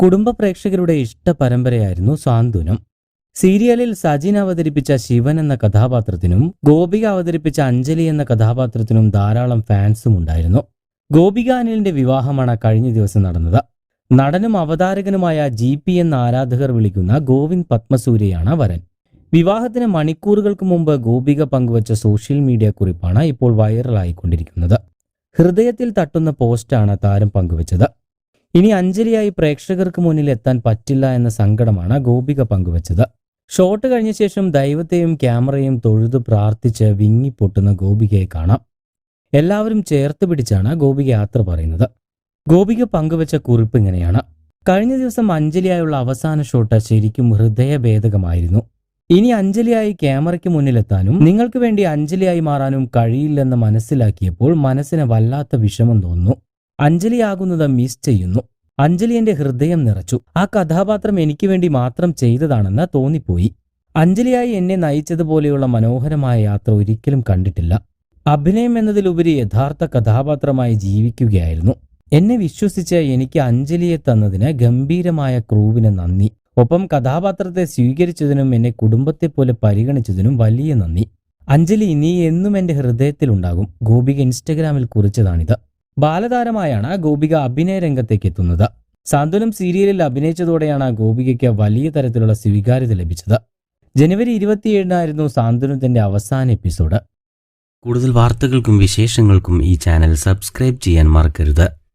കുടുംബ പ്രേക്ഷകരുടെ ഇഷ്ട പരമ്പരയായിരുന്നു സാന്ത്വനം. സീരിയലിൽ സജിൻ അവതരിപ്പിച്ച ശിവൻ എന്ന കഥാപാത്രത്തിനും ഗോപിക അവതരിപ്പിച്ച അഞ്ജലി എന്ന കഥാപാത്രത്തിനും ധാരാളം ഫാൻസും ഉണ്ടായിരുന്നു. ഗോപിക അനിലിന്റെ വിവാഹമാണ് കഴിഞ്ഞ ദിവസം നടന്നത്. നടനും അവതാരകനുമായ ജി പി എന്ന ആരാധകർ വിളിക്കുന്ന ഗോവിന്ദ് പത്മസൂര്യയാണ് വരൻ. വിവാഹത്തിന് മണിക്കൂറുകൾക്ക് മുമ്പ് ഗോപിക പങ്കുവച്ച സോഷ്യൽ മീഡിയ കുറിപ്പാണ് ഇപ്പോൾ വൈറലായിക്കൊണ്ടിരിക്കുന്നത്. ഹൃദയത്തിൽ തട്ടുന്ന പോസ്റ്റാണ് താരം പങ്കുവച്ചത്. ഇനി അഞ്ജലിയായി പ്രേക്ഷകർക്ക് മുന്നിൽ എത്താൻ പറ്റില്ല എന്ന സങ്കടമാണ് ഗോപിക പങ്കുവച്ചത്. ഷോട്ട് കഴിഞ്ഞ ശേഷം ദൈവത്തെയും ക്യാമറയും തൊഴുതു പ്രാർത്ഥിച്ച് വിങ്ങിപ്പൊട്ടുന്ന ഗോപികയെ കാണാം. എല്ലാവരും ചേർത്ത് പിടിച്ചാണ് ഗോപിക യാത്ര പറയുന്നത്. ഗോപിക പങ്കുവച്ച കുറിപ്പ് ഇങ്ങനെയാണ്. കഴിഞ്ഞ ദിവസം അഞ്ജലിയായുള്ള അവസാന ഷോട്ട് ശരിക്കും ഹൃദയഭേദകമായിരുന്നു. ഇനി അഞ്ജലിയായി ക്യാമറയ്ക്ക് മുന്നിലെത്താനും നിങ്ങൾക്ക് വേണ്ടി അഞ്ജലിയായി മാറാനും കഴിയില്ലെന്ന് മനസ്സിലാക്കിയപ്പോൾ മനസ്സിന് വല്ലാത്ത വിഷമം തോന്നുന്നു. അഞ്ജലിയാകുന്നത് മിസ് ചെയ്യുന്നു. അഞ്ജലി എന്റെ ഹൃദയം നിറച്ചു. ആ കഥാപാത്രം എനിക്ക് വേണ്ടി മാത്രം ചെയ്തതാണെന്ന് തോന്നിപ്പോയി. അഞ്ജലിയായി എന്നെ നയിച്ചതുപോലെയുള്ള മനോഹരമായ യാത്ര ഒരിക്കലും കണ്ടിട്ടില്ല. അഭിനയം എന്നതിലുപരി യഥാർത്ഥ കഥാപാത്രമായി ജീവിക്കുകയായിരുന്നു. എന്നെ വിശ്വസിച്ച് എനിക്ക് അഞ്ജലിയെ തന്നതിന് ഗംഭീരമായ ക്രൂവിന് നന്ദി. ഒപ്പം കഥാപാത്രത്തെ സ്വീകരിച്ചതിനും എന്നെ കുടുംബത്തെ പോലെ പരിഗണിച്ചതിനും വലിയ നന്ദി. അഞ്ജലി നീ എന്നും എന്റെ ഹൃദയത്തിലുണ്ടാകും. ഗോപിക ഇൻസ്റ്റഗ്രാമിൽ കുറിച്ചതാണിത്. ബാലതാരമായാണ് ഗോപിക അഭിനയ രംഗത്തേക്ക് എത്തുന്നത്. സാന്ത്വനം സീരിയലിൽ അഭിനയിച്ചതോടെയാണ് ഗോപികയ്ക്ക് വലിയ തരത്തിലുള്ള സ്വീകാര്യത ലഭിച്ചത്. ജനുവരി ഇരുപത്തിയേഴിനായിരുന്നു സാന്ത്വനത്തിന്റെ അവസാന എപ്പിസോഡ്. കൂടുതൽ വാർത്തകൾക്കും വിശേഷങ്ങൾക്കും ഈ ചാനൽ സബ്സ്ക്രൈബ് ചെയ്യാൻ മറക്കരുത്.